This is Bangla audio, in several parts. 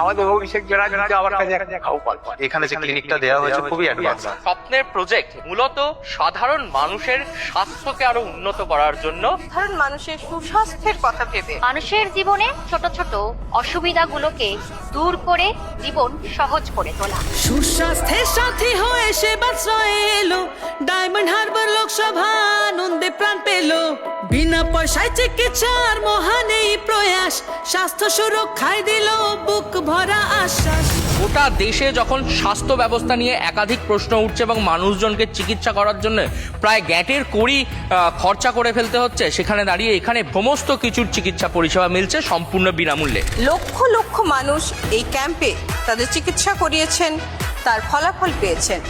আমাদের অভিষেক যারা যারা আমার কাছে একটা খাও এখানে যে ক্লিনিকটা দেওয়া হয়েছে খুবই অ্যাডভান্স স্বপ্নের প্রজেক্ট মূলত সাধারণ মানুষের স্বাস্থ্যকে আরও উন্নত করার জন্য। সাধারণ মানুষের সুস্বাস্থ্যের কথা ভেবে। মানুষের জীবনে ছোট ছোট অসুবিধাগুলোকে দূর করে জীবন সহজ করে তোলা। সুস্বাস্থ্যের সাথী হয়ে সেবাশ্রয়ে এলো। ডায়মন্ড হারবার লোকসভা আনন্দে প্রাণ পেল। বিনা পয়সায় চিকিৎসার মহান এই স্বাস্থ্য সুরক্ষায় দিল বুক ভরা আশ্বাস। গোটা দেশে যখন স্বাস্থ্য ব্যবস্থা নিয়ে একাধিক প্রশ্ন উঠছে এবং মানুষজনকে চিকিৎসা করার জন্য প্রায় গ্যাটের কড়ি খরচা করে ফেলতে হচ্ছে সেখানে দাঁড়িয়ে এখানে সমস্ত কিছুর চিকিৎসা পরিষেবা মিলছে সম্পূর্ণ বিনামূল্যে। লক্ষ লক্ষ মানুষ এই ক্যাম্পে তাদের চিকিৎসা করিয়েছেন। তার ফলাফল পেয়েছেন।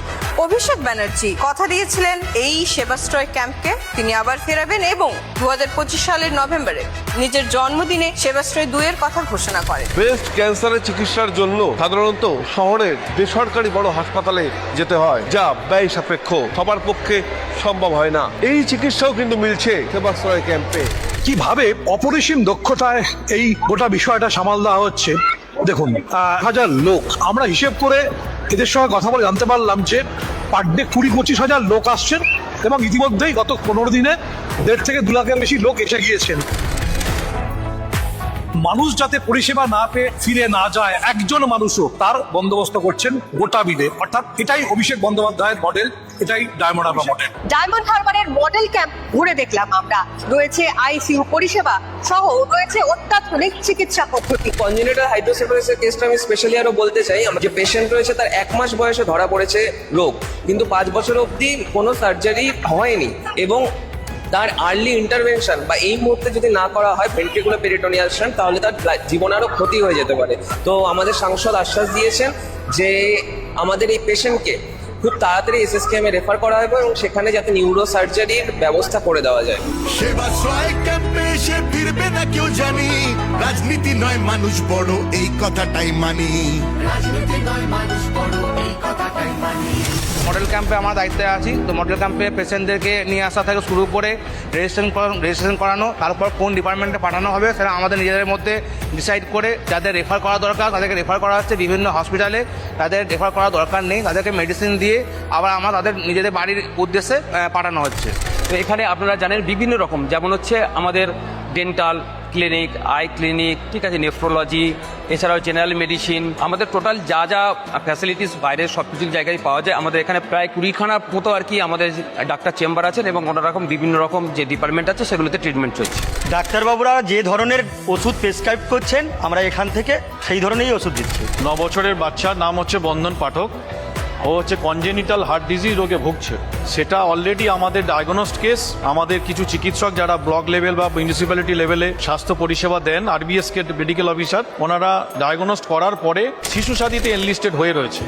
অভিষেক ব্যানার্জি কথা দিয়েছিলেন এই সেবাশ্রয় ক্যাম্পকে তিনি আবার ফেরাবেন এবং দু হাজার পঁচিশ সালের নভেম্বরে নিজের জন্মদিনে সেবাশ্রয় দুয়ের কথা ঘোষণা করেন। ব্রেস্ট ক্যান্সারের চিকিৎসার জন্য সাধারণত শহরের বেসরকারি বড় হাসপাতালে যেতে হয় যা ব্যয় সাপেক্ষ সবার পক্ষে সম্ভব হয় না। এই চিকিৎসাও কিন্তু মিলছে সেবাশ্রয় ক্যাম্পে। কীভাবে অপরিসীম দক্ষতায় এই গোটা বিষয়টা সামাল দেওয়া হচ্ছে? দেখুন হাজার লোক। আমরা হিসেব করে এদের সঙ্গে কথা বলে জানতে পারলাম যে পার ডে কুড়ি পঁচিশ হাজার লোক আসছেন এবং ইতিমধ্যেই গত পনেরো দিনে দেড় থেকে দু লাখের বেশি লোক এসে গিয়েছেন। মানুষ যাতে পরিষেবা না পেয়ে ফিরে না যায় একজন মানুষও তার বন্দোবস্ত করছেন গোটা বিলে। অর্থাৎ এটাই অভিষেক বন্দ্যোপাধ্যায়ের মডেল এটাই ডায়মন্ড হারবার মডেল ডায়মন্ড হারবারের মডেল ক্যাম্প ঘুরে দেখলাম আমরা। রয়েছে আইসিইউ পরিষেবা সহ রয়েছে অত্যাধুনিক চিকিৎসা পদ্ধতি। কনজেনিটাল হাইড্রোসেফালিসের কেসটা আমি স্পেশালি আরও বলতে চাই। আমার যে পেশেন্ট রয়েছে তার এক মাস বয়সে ধরা পড়েছে রোগ। কিন্তু পাঁচ বছর অবধি কোনো সার্জারি হয়নি। এবং তার আর্লি ইন্টারভেনশন বা এই মুহূর্তে যদি না করা হয় ভেন্ট্রিকুলার পেরিটোনিয়াল তাহলে তার জীবন আরও আরও ক্ষতি হয়ে যেতে পারে। তো আমাদের সাংসদ আশ্বাস দিয়েছেন যে আমাদের এই পেশেন্টকে খুব তাড়াতাড়ি এস এসএসকেএমে রেফার করা হবে এবং সেখানে যাতে নিউরো সার্জারির ব্যবস্থা করে দেওয়া যায়। ক্যাম্পে এসে ফিরবে না কেউ জানি। রাজনীতি নয় মানুষ বড় এই কথাটাই মানি। মডেল ক্যাম্পে আমার দায়িত্বে আছি তো মডেল ক্যাম্পে পেশেন্টদেরকে নিয়ে আসা থেকে শুরু করে রেজিস্ট্রেশন করানো রেজিস্ট্রেশন করানো তারপর কোন ডিপার্টমেন্টে পাঠানো হবে সেটা আমাদের নিজেদের মধ্যে ডিসাইড করে যাদের রেফার করা দরকার তাদেরকে রেফার করা হচ্ছে বিভিন্ন হসপিটালে। তাদের রেফার করা দরকার নেই তাদেরকে মেডিসিন দিয়ে আবার আমার তাদের নিজেদের বাড়ির উদ্দেশ্যে পাঠানো হচ্ছে। তো এখানে আপনারা জানেন বিভিন্ন রকম যেমন হচ্ছে আমাদের ডেন্টাল ক্লিনিক আই ক্লিনিক ঠিক আছে নেফ্রোলজি এছাড়াও জেনারেল মেডিসিন আমাদের টোটাল যা যা ফ্যাসিলিটিস বাইরের সব কিছু জায়গায় পাওয়া যায় আমাদের এখানে প্রায় কুড়িখানার মতো আর কি আমাদের ডাক্তার চেম্বার আছেন এবং অন্য রকম বিভিন্ন রকম যে ডিপার্টমেন্ট আছে সেগুলোতে ট্রিটমেন্ট চলছে। ডাক্তারবাবুরা যে ধরনের ওষুধ প্রেসক্রাইব করছেন আমরা এখান থেকে সেই ধরনেরই ওষুধ দিচ্ছি। ন বছরের বাচ্চার নাম হচ্ছে বন্ধন পাঠক। ও হচ্ছে কনজেনিটাল হার্ট ডিজিজ রোগে ভুগছে। সেটা অলরেডি আমাদের ডায়াগনোস্ট কেস আমাদের কিছু চিকিৎসক যারা ব্লক লেভেল বা মিউনিসিপ্যালিটি লেভেলে স্বাস্থ্য পরিষেবা দেন আরবিএস কে মেডিকেল অফিসার ওনারা ডায়াগনোস্ট করার পরে শিশু সাথীতে এনলিস্টেড হয়ে রয়েছে।